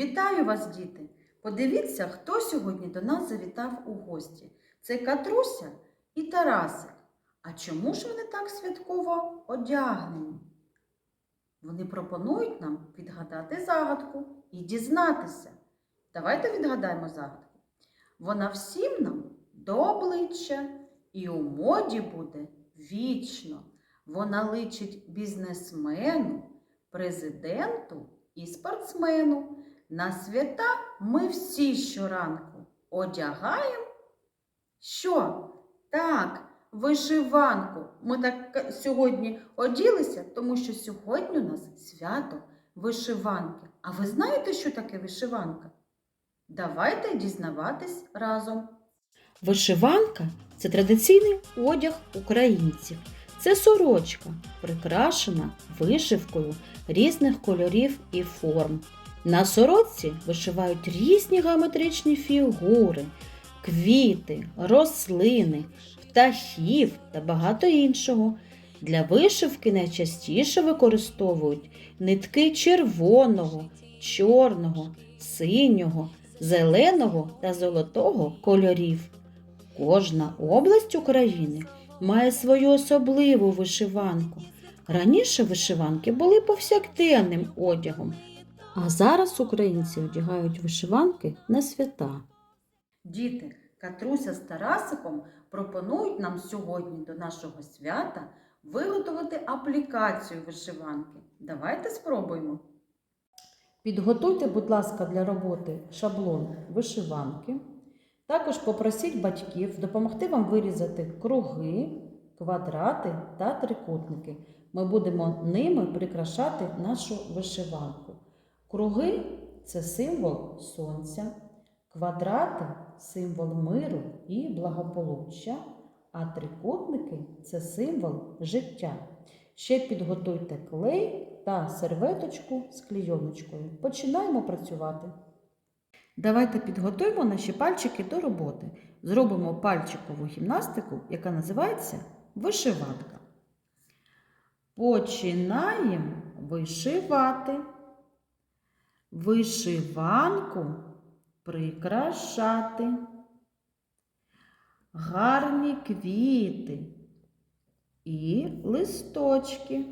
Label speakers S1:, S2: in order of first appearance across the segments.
S1: Вітаю вас, діти! Подивіться, хто сьогодні до нас завітав у гості. Це Катруся і Тарасик. А чому ж вони так святково одягнені? Вони пропонують нам відгадати загадку і дізнатися. Давайте відгадаємо загадку. Вона всім нам до обличчя і у моді буде вічно. Вона личить бізнесмену, президенту і спортсмену. На свята ми всі щоранку одягаємо. Що? Так, вишиванку. Ми так сьогодні оділися, тому що сьогодні у нас свято вишиванки. А ви знаєте, що таке вишиванка? Давайте дізнаватись разом.
S2: Вишиванка це традиційний одяг українців. Це сорочка, прикрашена вишивкою різних кольорів і форм. На сорочці вишивають різні геометричні фігури, квіти, рослини, птахів та багато іншого. Для вишивки найчастіше використовують нитки червоного, чорного, синього, зеленого та золотого кольорів. Кожна область України має свою особливу вишиванку. Раніше вишиванки були повсякденним одягом, а зараз українці одягають вишиванки на свята.
S1: Діти, Катруся з Тарасиком пропонують нам сьогодні до нашого свята виготовити аплікацію вишиванки. Давайте спробуємо.
S2: Підготуйте, будь ласка, для роботи шаблон вишиванки. Також попросіть батьків допомогти вам вирізати круги, квадрати та трикутники. Ми будемо ними прикрашати нашу вишиванку. Круги це символ сонця, квадрати символ миру і благополуччя, а трикутники це символ життя. Ще підготуйте клей та серветочку з клійоночкою. Починаємо працювати. Давайте підготуємо наші пальчики до роботи. Зробимо пальчикову гімнастику, яка називається вишиванка. Починаємо вишивати. Вишиванку прикрашати. Гарні квіти і листочки.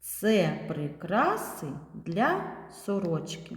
S2: Це прикраси для сорочки.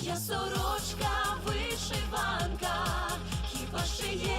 S3: Моя сорочка вишиванка, хіба ще є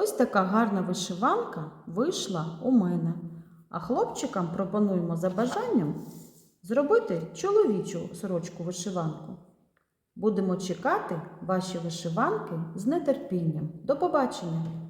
S2: Ось така гарна вишиванка вийшла у мене. А хлопчикам пропонуємо за бажанням зробити чоловічу сорочку вишиванку. Будемо чекати ваші вишиванки з нетерпінням. До побачення!